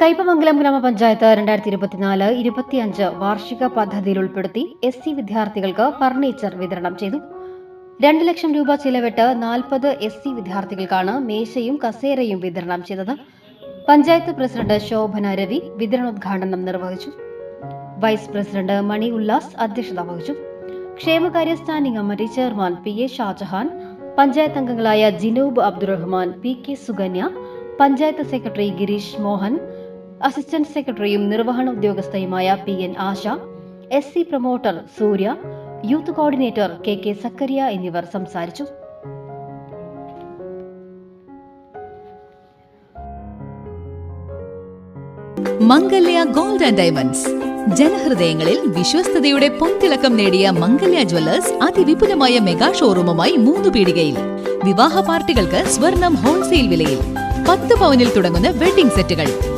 കൈപ്പമംഗലം ഗ്രാമപഞ്ചായത്ത് രണ്ടായിരത്തി ഇരുപത്തിനാല് ഇരുപത്തിയഞ്ച് വാർഷിക പദ്ധതിയിൽ ഉൾപ്പെടുത്തി എസ് സി വിദ്യാർത്ഥികൾക്ക് ഫർണിച്ചർ വിതരണം ചെയ്തു. രണ്ട് ലക്ഷം രൂപ ചിലവിട്ട് നാൽപ്പത് എസ് സി വിദ്യാർത്ഥികൾക്കാണ് മേശയും കസേരയും വിതരണം ചെയ്തത്. പഞ്ചായത്ത് പ്രസിഡന്റ് ശോഭന രവി വിതരണോദ്ഘാടനം നിർവഹിച്ചു. വൈസ് പ്രസിഡന്റ് മണി ഉല്ലാസ് അധ്യക്ഷത വഹിച്ചു. ക്ഷേമകാര്യ standing committee chairman P A Shajahan panchayat അംഗങ്ങളായ Jinoob Abdurahman P K Sukanya panchayat secretary Girish Mohan assistant സെക്രട്ടറിയും നിർവഹണ ഉദ്യോഗസ്ഥയുമായ P N Asha S C promoter Surya youth coordinator K K Zakariya എന്നിവർ സംസാരിച്ചു. Mangalya gold and diamonds. ജനഹൃദയങ്ങളിൽ വിശ്വസ്തയുടെ പൊൻതിളക്കം നേടിയ Mangalya Jewellers അതിവിപുലമായ mega ഷോറൂമുമായി മൂന്ന് പീടികയിൽ. വിവാഹ പാർട്ടികൾക്ക് സ്വർണം ഹോൾസെയിൽ വിലയിൽ. പത്ത് പവനിൽ തുടങ്ങുന്ന വെഡിംഗ് സെറ്റുകൾ.